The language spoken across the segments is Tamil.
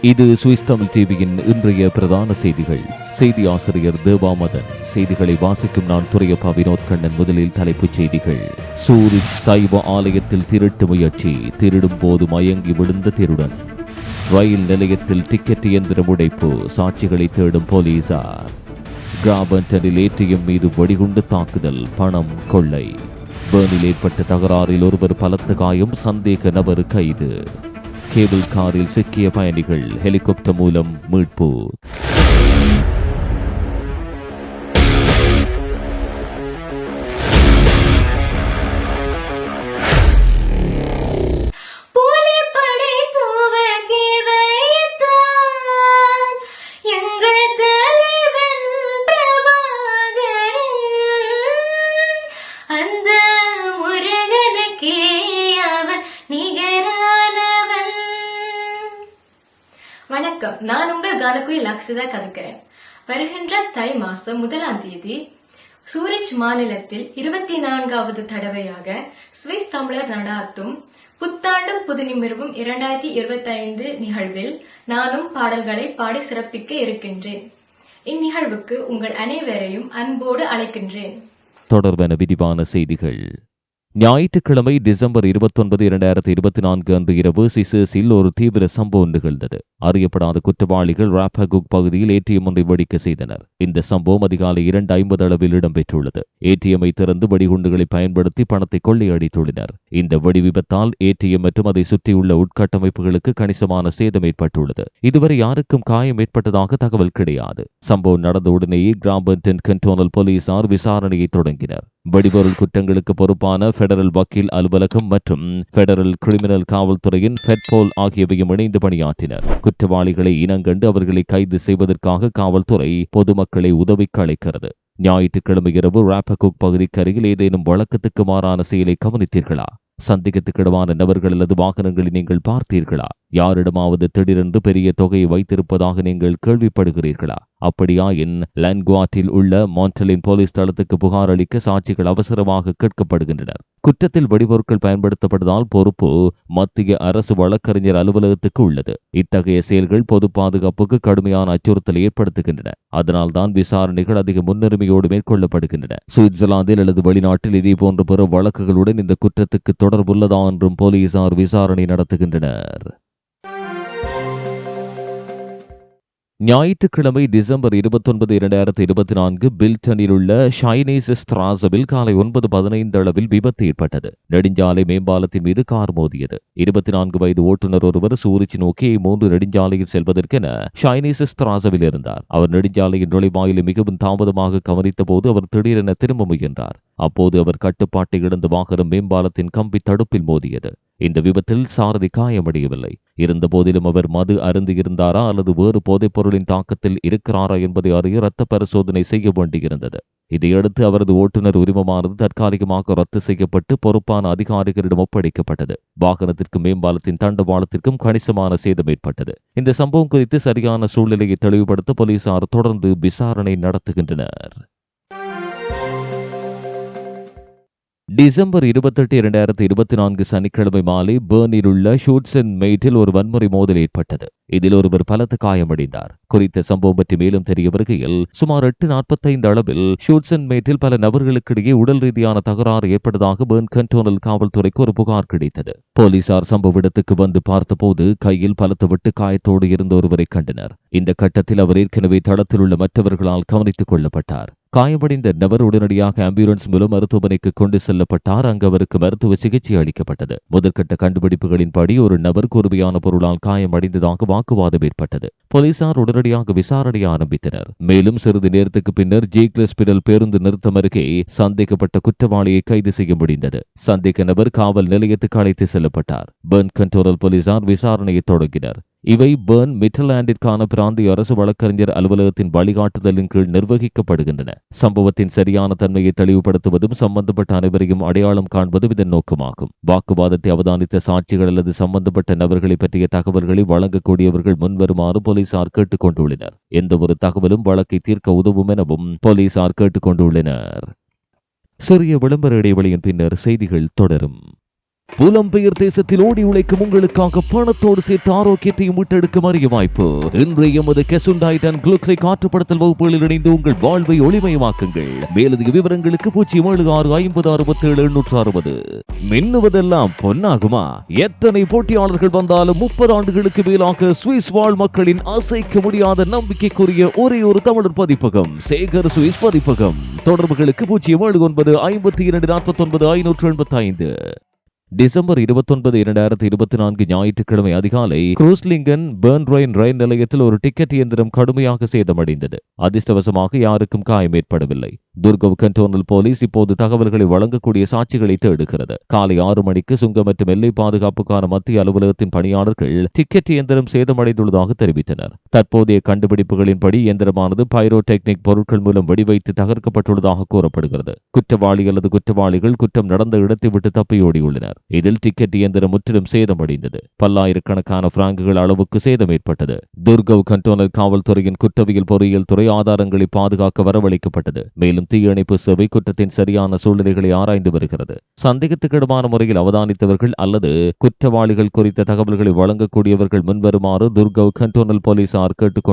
இது சுவிஸ் தமிழ் டிவியின் இன்றைய பிரதான செய்திகள். செய்தி ஆசிரியர் தேவாமதன். செய்திகளை வாசிக்கும் நான் துறையப்பா வினோத் கண்ணன். முதலில் தலைப்புச் செய்திகள். சூரிச் சைவ ஆலயத்தில் திருட்டு முயற்சி. திருடும் போது மயங்கி விழுந்த திருடன். ரயில் நிலையத்தில் டிக்கெட் இயந்திரம் உடைப்பு. சாட்சிகளை தேடும் போலீசார். கிராபன்டனில் ஏடிஎம் மீது வெடிகுண்டு தாக்குதல். பணம் கொள்ளை. பேர்னில் ஏற்பட்ட தகராறில் ஒருவர் பலத்த காயம். சந்தேக நபர் கைது. கேபிள் காரில் சிக்கிய பயணிகள் ஹெலிகாப்டர் மூலம் மீட்பு. நான் உங்கள் கானகுயில் கதைக்கிறேன் வருகின்ற தை மாசம் முதலாம் தேதி சூரிச் மாநிலத்தில் இருபத்தி நான்காவது தடவையாக சுவிஸ் தமிழர் நடாத்தும் புத்தாண்டும் புதுநிமிர்வும் இரண்டாயிரத்தி இருபத்தி ஐந்து நிகழ்வில் நானும் பாடல்களை பாடி சிறப்பிக்க இருக்கின்றேன். இந்நிகழ்வுக்கு உங்கள் அனைவரையும் அன்போடு அழைக்கின்றேன். தொடர்பான விரிவான செய்திகள். ஞாயிற்றுக்கிழமை டிசம்பர் இருபத்தொன்பது இரண்டாயிரத்தி இருபத்தி நான்கு அன்று இரவு சிசேஸில் ஒரு தீவிர சம்பவம் நிகழ்ந்தது. அறியப்படாத குற்றவாளிகள் ராப்பகுக் பகுதியில் ஏடிஎம் ஒன்றை வெடிக்க செய்தனர். இந்த சம்பவம் அதிகாலை இரண்டு ஐம்பது அளவில் இடம்பெற்றுள்ளது. ஏடிஎம்மை திறந்து வெடிகுண்டுகளை பயன்படுத்தி பணத்தை கொள்ளையடித்துள்ளனர். இந்த வெடி விபத்தால் ஏடிஎம் மற்றும் அதை சுற்றியுள்ள உட்கட்டமைப்புகளுக்கு கணிசமான சேதம் ஏற்பட்டுள்ளது. இதுவரை யாருக்கும் காயம் ஏற்பட்டதாக தகவல் கிடையாது. சம்பவம் நடந்த உடனேயே கிராம்பன்டன் கண்டோனல் போலீசார் விசாரணையை தொடங்கினர். வெடிபொருள் குற்றங்களுக்கு பொறுப்பான பெடரல் வக்கீல் அலுவலகம் மற்றும் பெடரல் கிரிமினல் காவல்துறையின் பெட்போல் ஆகியவையும் இணைந்து பணியாற்றினர். குற்றவாளிகளை இனங்கண்டு அவர்களை கைது செய்வதற்காக காவல்துறை பொதுமக்களை உதவிக்கு அழைக்கிறது. ஞாயிற்றுக்கிழமை இரவு ராப்பகுக் பகுதிக்கு அருகில் ஏதேனும் வழக்கத்துக்கு மாறான செயலை கவனித்தீர்களா? சந்தேகத்துக்கிடமான நபர்கள் அல்லது வாகனங்களை நீங்கள் பார்த்தீர்களா? யாரிடமாவது திடீரென்று பெரிய தொகையை வைத்திருப்பதாக நீங்கள் கேள்விப்படுகிறீர்களா? அப்படியாயின் லான்குவாட்டில் உள்ள மான்டலின் போலீஸ் தளத்துக்கு புகார் அளிக்க சாட்சிகள் அவசரமாக கேட்கப்படுகின்றனர். குற்றத்தில் வெடிபொருட்கள் பயன்படுத்தப்பட்டதால் பொறுப்பு மத்திய அரசு வழக்கறிஞர் அலுவலகத்துக்கு உள்ளது. இத்தகைய செயல்கள் பொது பாதுகாப்புக்கு கடுமையான அச்சுறுத்தலை ஏற்படுத்துகின்றன. அதனால்தான் விசாரணைகள் அதிக முன்னுரிமையோடு மேற்கொள்ளப்படுகின்றன. சுவிட்சர்லாந்தில் அல்லது வெளிநாட்டில் இதே போன்ற பிற வழக்குகளுடன் இந்த குற்றத்துக்கு தொடர்புள்ளதா என்றும் போலீசார் விசாரணை நடத்துகின்றனர். ஞாயிற்றுக்கிழமை டிசம்பர் இருபத்தொன்பது இரண்டாயிரத்தி இருபத்தி நான்கு பில்டனில் உள்ள ஷைனீஸ் ஸ்திராசவில் காலை ஒன்பது பதினைந்து அளவில் விபத்து ஏற்பட்டது. நெடுஞ்சாலை மேம்பாலத்தின் மீது கார் மோதியது. இருபத்தி நான்கு வயது ஓட்டுநர் ஒருவர் சூரிச்சி நோக்கி மூன்று நெடுஞ்சாலையில் செல்வதற்கென ஷைனீஸ் ஸ்திராசவில் இருந்தார். அவர் நெடுஞ்சாலையின் நுழைவாயிலை மிகவும் தாமதமாக கவனித்த போது அவர் திடீரென திரும்ப முயன்றார். அப்போது அவர் கட்டுப்பாட்டை இழந்த வாகனம் மேம்பாலத்தின் கம்பி தடுப்பில் மோதியது. இந்த விபத்தில் சாரதி காயமடையவில்லை. இருந்தபோதிலும் அவர் மது அருந்தியிருந்தாரா அல்லது வேறு போதைப் பொருளின் தாக்கத்தில் இருக்கிறாரா என்பதை அறிய இரத்த பரிசோதனை செய்ய வேண்டியிருந்தது. இதையடுத்து அவரது ஓட்டுநர் உரிமமானது தற்காலிகமாக ரத்து செய்யப்பட்டு பொறுப்பான அதிகாரிகளிடம் ஒப்படைக்கப்பட்டது. வாகனத்திற்கு மேம்பாலத்தின் தண்டவாளத்திற்கும் கணிசமான சேதம் ஏற்பட்டது. இந்த சம்பவம் குறித்து சரியான சூழ்நிலையை தெளிவுபடுத்த போலீசார் தொடர்ந்து விசாரணை நடத்துகின்றனர். டிசம்பர் இருபத்தெட்டு இரண்டாயிரத்தி இருபத்தி நான்கு சனிக்கிழமை மாலை பேர்னில் உள்ள ஷூட்ஸன் மெய்ட்டில் ஒரு வன்முறை மோதல் ஏற்பட்டது. இதில் ஒருவர் பலத்த காயமடைந்தார். குறித்த சம்பவம் பற்றி மேலும் தெரிய வருகையில் சுமார் எட்டு நாற்பத்தைந்து அளவில் ஷூட்ஸன் மேட்டில் பல நபர்களுக்கிடையே உடல் ரீதியான தகராறு ஏற்பட்டதாக பேர்ன் கண்டோனல் காவல்துறைக்கு ஒரு புகார் கிடைத்தது. போலீசார் சம்பவ இடத்துக்கு வந்து பார்த்தபோது கையில் பலத்த வெட்டு காயத்தோடு இருந்த ஒருவரை கண்டனர். இந்த கட்டத்தில் அவர் ஏற்கனவே தளத்தில் உள்ள மற்றவர்களால் கவனித்துக் கொள்ளப்பட்டார். காயமடைந்த நபர் உடனடியாக ஆம்புலன்ஸ் மூலம் மருத்துவமனைக்கு கொண்டு செல்லப்பட்டார். அங்கு அவருக்கு மருத்துவ சிகிச்சை அளிக்கப்பட்டது. முதற்கட்ட கண்டுபிடிப்புகளின்படி ஒரு நபர் கூர்மையான பொருளால் காயமடைந்ததாக வாக்குவாதம் ஏற்பட்டது. போலீசார் உடனடியாக விசாரணை ஆரம்பித்தனர். மேலும் சிறிது நேரத்துக்கு பின்னர் ஜீக்லஸ்பிடல் பேருந்து நிறுத்தம் அருகே சந்தேகப்பட்ட குற்றவாளியை கைது செய்ய முடிந்தது. சந்தேக நபர் காவல் நிலையத்துக்கு அழைத்து செல்லப்பட்டார். பெர்ன் கண்ட்ரோல் போலீசார் விசாரணையை தொடங்கினர். இவை பேர்ன் மிட்டலாண்டிற்கான பிராந்திய அரசு வழக்கறிஞர் அலுவலகத்தின் வழிகாட்டுதலின் கீழ் நிர்வகிக்கப்படுகின்றன. சம்பவத்தின் சரியான தன்மையை தெளிவுபடுத்துவதும் சம்பந்தப்பட்ட அனைவரையும் அடையாளம் காண்பதும் இதன் நோக்கமாகும். வாக்குவாதத்தை அவதானித்த சாட்சிகள் அல்லது சம்பந்தப்பட்ட நபர்களை பற்றிய தகவல்களை வழங்கக்கூடியவர்கள் முன்வருமாறு போலீசார் கேட்டுக் கொண்டுள்ளனர் எந்தவொரு தகவலும் வழக்கை தீர்க்க உதவும் எனவும் போலீசார் கேட்டுக் கொண்டுள்ளனர் சிறிய விளம்பர இடைவெளியின் பின்னர் செய்திகள் தொடரும். புலம்பெயர் தேசத்தில் ஓடி உழைக்கும் உங்களுக்காக பணத்தோடு சேர்த்து ஆரோக்கியத்தையும் மீட்டெடுக்கும் அரிய வாய்ப்பு. இன்றைய எமது கெசுண்டாய்ட் அண்ட் குளுக்லிக் வகுப்புகளில் இணைந்து உங்கள் வாழ்வை ஒளிமயமாக்குங்கள். மேலதிக விவரங்களுக்கு பூஜ்ஜியம் ஏழு ஆறு ஐம்பது அறுபத்தி ஏழு எண்ணூற்று அறுபது. மின்னுவதெல்லாம் பொன்னாகுமா? எத்தனை போட்டியாளர்கள் வந்தாலும் முப்பது ஆண்டுகளுக்கு மேலாக சுவிஸ் வாழ் மக்களின் அசைக்க முடியாத நம்பிக்கைக்குரிய ஒரே ஒரு தமிழர் பதிப்பகம் சேகர் சுவிஸ் பதிப்பகம். தொடர்புகளுக்கு பூஜ்ஜியம் ஏழு ஒன்பது ஐம்பத்தி இரண்டு நாற்பத்தி ஒன்பது ஐநூற்று எண்பத்தி ஐந்து டிசம்பர் இருபத்தொன்பது இரண்டாயிரத்தி இருபத்தி நான்கு ஞாயிற்றுக்கிழமை அதிகாலை குரூஸ்லிங்கன் பெர்ன்ரைன் ரயில் நிலையத்தில் ஒரு டிக்கெட் இயந்திரம் கடுமையாக சேதமடைந்தது. அதிர்ஷ்டவசமாக யாருக்கும் காயம் ஏற்படவில்லை. துர்கவ் கண்டோனல் போலீஸ் இப்போது தகவல்களை வழங்கக்கூடிய சாட்சிகளை தேடுகிறது. காலை ஆறு மணிக்கு சுங்கம் மற்றும் எல்லை பாதுகாப்புக்கான மத்திய அலுவலகத்தின் பணியாளர்கள் டிக்கெட் இயந்திரம் சேதமடைந்துள்ளதாக தெரிவித்தனர். தற்போதைய கண்டுபிடிப்புகளின்படி இயந்திரமானது பைரோடெக்னிக் பொருட்கள் மூலம் வெடிவைத்து தகர்க்கப்பட்டுள்ளதாக கூறப்படுகிறது. குற்றவாளி அல்லது குற்றவாளிகள் குற்றம் நடந்த இடத்தை விட்டு தப்பியோடியுள்ளனர் இதில் டிக்கெட் இயந்திரம் முற்றிலும் சேதமடைந்தது. பல்லாயிரக்கணக்கான பிராங்குகள் அளவுக்கு சேதம் ஏற்பட்டது. துர்கவ் கண்டோனல் காவல்துறையின் குற்றவியல் பொறியியல் துறை ஆதாரங்களை பாதுகாக்க வரவழைக்கப்பட்டது. மேலும் தீயணைப்பு சேவை குற்றத்தின் சரியான சூழ்நிலைகளை ஆராய்ந்து வருகிறது. சந்தேகத்துக்கிடமான முறையில் அவதானித்தவர்கள் அல்லது குற்றவாளிகள் குறித்த தகவல்களை வழங்கக்கூடியவர்கள் முன்வருமாறு துர்கவ் கண்டோனல் போலீசார் கேட்டுக்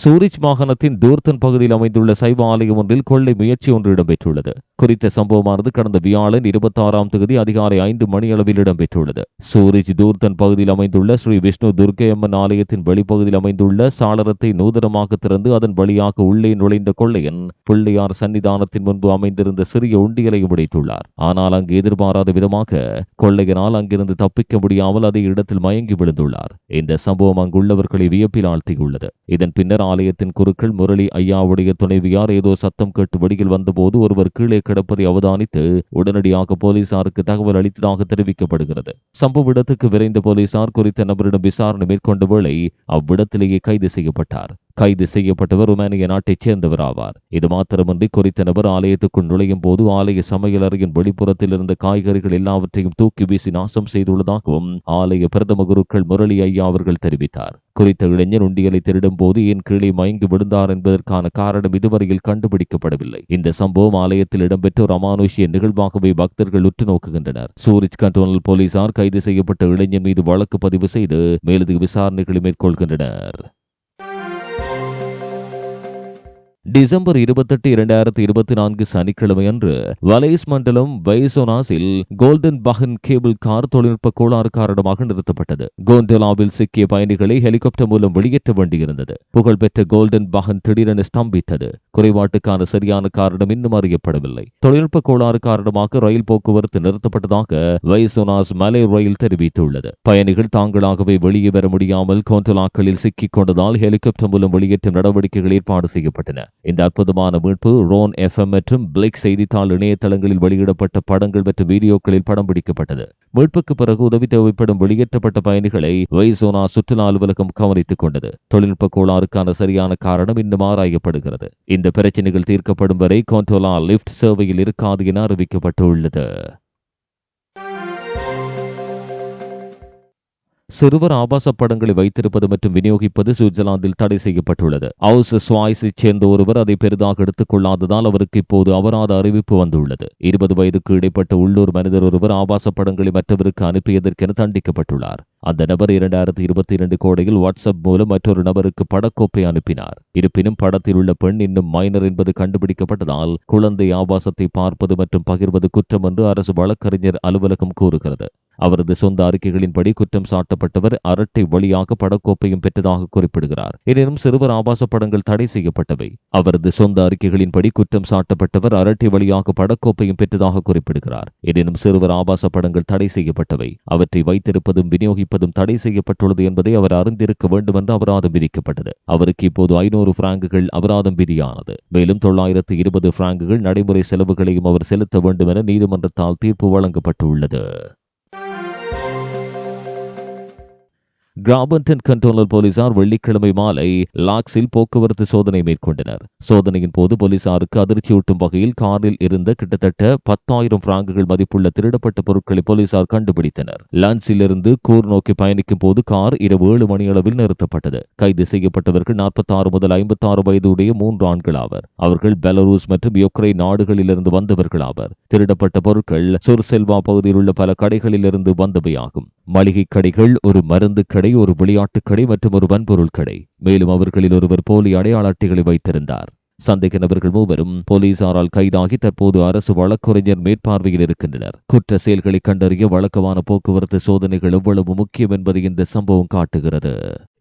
சூரிச் மாகாணத்தின் தூர்த்தன் பகுதியில் அமைந்துள்ள சைவ ஆலயம் ஒன்றில் கொள்ளை முயற்சி ஒன்று இடம்பெற்றுள்ளது. குறித்த சம்பவமானது கடந்த வியாழன் இருபத்தி ஆறாம் தேதி அதிகாலை ஐந்து மணியளவில் இடம்பெற்றுள்ளது. சூரிச் தூர்த்தன் பகுதியில் அமைந்துள்ள ஸ்ரீ விஷ்ணு துர்க்கையம்மன் ஆலயத்தின் வெளிப்பகுதியில் அமைந்துள்ள சாளரத்தை நூதனமாக திறந்து அதன் வழியாக உள்ளே நுழைந்த கொள்ளையன் பிள்ளையார் சன்னிதானத்தின் முன்பு அமைந்திருந்த சிறிய உண்டியலையும் உடைத்துள்ளார். ஆனால் அங்கு எதிர்பாராத விதமாக கொள்ளையனால் அங்கிருந்து தப்பிக்க முடியாமல் அதே இடத்தில் மயங்கி விழுந்துள்ளார். இந்த சம்பவம் அங்குள்ளவர்களை வியப்பில் ஆழ்த்தியுள்ளது. இதன் பின்னர் ஆலயத்தின் குருக்கள் முரளி ஐயாவுடைய துணைவியார் ஏதோ சத்தம் கேட்டு வெளியில் வந்தபோது ஒருவர் கீழே கிடப்பதை அவதானித்து உடனடியாக போலீசாருக்கு தகவல் அளித்ததாக தெரிவிக்கப்படுகிறது. சம்பவ இடத்துக்கு விரைந்த போலீசார் குறித்த நபரிடம் விசாரணை மேற்கொண்ட வேளை அவ்விடத்திலேயே கைது செய்யப்பட்டார். கைது செய்யப்பட்டவர் ருமேனிய நாட்டைச் சேர்ந்தவர் ஆவார் இது மாத்திரமின்றி குறித்த நபர் ஆலயத்துக்குள் நுழையும் போது ஆலய சமையலறையின் வெளிப்புறத்தில் இருந்த காய்கறிகள் எல்லாவற்றையும் தூக்கி வீசி நாசம் செய்துள்ளதாகவும் ஆலய பிரதம குருக்கள் முரளி ஐயா அவர்கள் தெரிவித்தார். குறித்த இளைஞர் உண்டியலை திருடும் போது ஏன் கீழே மயங்கி விழுந்தார் என்பதற்கான காரணம் இதுவரையில் கண்டுபிடிக்கப்படவில்லை. இந்த சம்பவம் ஆலயத்தில் இடம்பெற்ற ஒரு அமானுஷ்ய நிகழ்வாகவே பக்தர்கள் உற்று நோக்குகின்றனர் சூரிச் கண்டோனல் போலீசார் கைது செய்யப்பட்ட இளைஞர் மீது வழக்கு பதிவு செய்து மேலதிக விசாரணைகளை மேற்கொள்கின்றனர். டிசம்பர் இருபத்தெட்டு இரண்டாயிரத்தி இருபத்தி நான்கு சனிக்கிழமை அன்று வலைஸ் மண்டலம் வைசோனாஸில் கோல்டன் பஹன் கேபிள் கார் தொழில்நுட்ப கோளாறு காரணமாக நிறுத்தப்பட்டது. கோண்டலாவில் சிக்கிய பயணிகளை ஹெலிகாப்டர் மூலம் வெளியேற்ற வேண்டியிருந்தது. புகழ்பெற்ற கோல்டன் பஹன் திடீரென ஸ்தம்பித்தது. குறைபாட்டுக்கான சரியான காரணம் இன்னும் அறியப்படவில்லை. தொழில்நுட்ப கோளாறு காரணமாக ரயில் போக்குவரத்து நிறுத்தப்பட்டதாக வைசோனாஸ் மலை ரயில் தெரிவித்துள்ளது. பயணிகள் தாங்களாகவே வெளியே வர முடியாமல் கோண்டலாக்களில் சிக்கிக் கொண்டதால் ஹெலிகாப்டர் மூலம் வெளியேற்றும் நடவடிக்கைகள் ஏற்பாடு செய்யப்பட்டன. இந்த அற்புதமான மீட்பு ரோன் எஃப்எம் மற்றும் பிளிக் செய்தித்தாள் இணையதளங்களில் வெளியிடப்பட்ட படங்கள் மற்றும் வீடியோக்களில் படம் பிடிக்கப்பட்டது. மீட்புக்கு பிறகு உதவி தேவைப்படும் வெளியேற்றப்பட்ட பயணிகளை வைசோனா சுற்றுலா அலுவலகம் கவனித்துக் கொண்டது. தொழில்நுட்ப கோளாறுக்கான சரியான காரணம் இன்னும் ஆராயப்படுகிறது. இந்த பிரச்சனைகள் தீர்க்கப்படும் வரை கோண்டோலா லிப்ட் சேவையில் இருக்காது என அறிவிக்கப்பட்டுள்ளது. சிறுவர் ஆபாச படங்களை வைத்திருப்பது மற்றும் விநியோகிப்பது சுவிட்சர்லாந்தில் தடை செய்யப்பட்டுள்ளது. ஹவுஸ் ஸ்வாய்ஸைச் சேர்ந்த ஒருவர் அதை பெரிதாக எடுத்துக் கொள்ளாததால் அவருக்கு இப்போது அபராத அறிவிப்பு வந்துள்ளது. இருபது வயதுக்கு இடைப்பட்ட உள்ளூர் மனிதர் ஒருவர் ஆபாச படங்களை மற்றவருக்கு அனுப்பியதற்கென தண்டிக்கப்பட்டுள்ளார். அந்த நபர் இரண்டாயிரத்தி இருபத்தி இரண்டு கோடையில் வாட்ஸ்அப் மூலம் மற்றொரு நபருக்கு படக்கோப்பை அனுப்பினார். இருப்பினும் படத்தில் உள்ள பெண் இன்னும் மைனர் என்பது கண்டுபிடிக்கப்பட்டதால் குழந்தை ஆபாசத்தை பார்ப்பது மற்றும் பகிர்வது குற்றம் என்று அரசு வழக்கறிஞர் அலுவலகம் கூறுகிறது. அவரது சொந்த அறிக்கைகளின்படி குற்றம் சாட்டப்பட்டவர் அரட்டை வழியாக படக்கோப்பையும் பெற்றதாக குறிப்பிடுகிறார். எனினும் சிறுவர் ஆபாச படங்கள் தடை செய்யப்பட்டவை. அவரது சொந்த அறிக்கைகளின்படி குற்றம் சாட்டப்பட்டவர் அரட்டை வழியாக படக்கோப்பையும் பெற்றதாக குறிப்பிடுகிறார். எனினும் சிறுவர் ஆபாச படங்கள் தடை செய்யப்பட்டவை. அவற்றை வைத்திருப்பதும் விநியோகிப்பதும் தடை செய்யப்பட்டுள்ளது என்பதை அவர் அறிந்திருக்க வேண்டும் என்று அபராதம் விதிக்கப்பட்டது. அவருக்கு இப்போது ஐநூறு பிராங்குகள் அபராதம் விதியானது. மேலும் தொள்ளாயிரத்து இருபது பிராங்குகள் நடைமுறை செலவுகளையும் அவர் செலுத்த வேண்டும் என நீதிமன்றத்தால் தீர்ப்பு வழங்கப்பட்டுள்ளது. கிராபன்டன் கண்ட்ரோலர் போலீசார் வெள்ளிக்கிழமை மாலை லாக்ஸில் போக்குவரத்து சோதனை மேற்கொண்டனர். சோதனையின் போது போலீசாருக்கு அதிர்ச்சியூட்டும் வகையில் காரில் இருந்த கிட்டத்தட்ட பத்தாயிரம் பிராங்குகள் மதிப்புள்ள திருடப்பட்ட பொருட்களை போலீசார் கண்டுபிடித்தனர். லன்ஸிலிருந்து கூர் நோக்கி பயணிக்கும் போது கார் இரவு ஏழு மணியளவில் நிறுத்தப்பட்டது. கைது செய்யப்பட்டவர்கள் 46 முதல் ஐம்பத்தாறு வயதுடைய மூன்று ஆண்கள் ஆவர். அவர்கள் பெலரூஸ் மற்றும் யுக்ரைன் நாடுகளிலிருந்து வந்தவர்கள் ஆவர். திருடப்பட்ட பொருட்கள் சுர்செல்வா பகுதியில் உள்ள பல கடைகளிலிருந்து வந்தவையாகும். மளிகை கடைகள் ஒரு மருந்து கடை ஒரு விளையாட்டுக் கடை மற்றும் ஒரு வன்பொருள் கடை. மேலும் அவர்களில் ஒருவர் போலி அடையாள அட்டைகளை வைத்திருந்தார். சந்தேக நபர்கள் மூவரும் போலீசாரால் கைதாகி தற்போது அரசு வழக்குரைஞர் மேற்பார்வையில் இருக்கின்றனர். குற்ற செயல்களை கண்டறிய வழக்கமான போக்குவரத்து சோதனைகள் எவ்வளவு முக்கியம் என்பதை இந்த சம்பவம் காட்டுகிறது.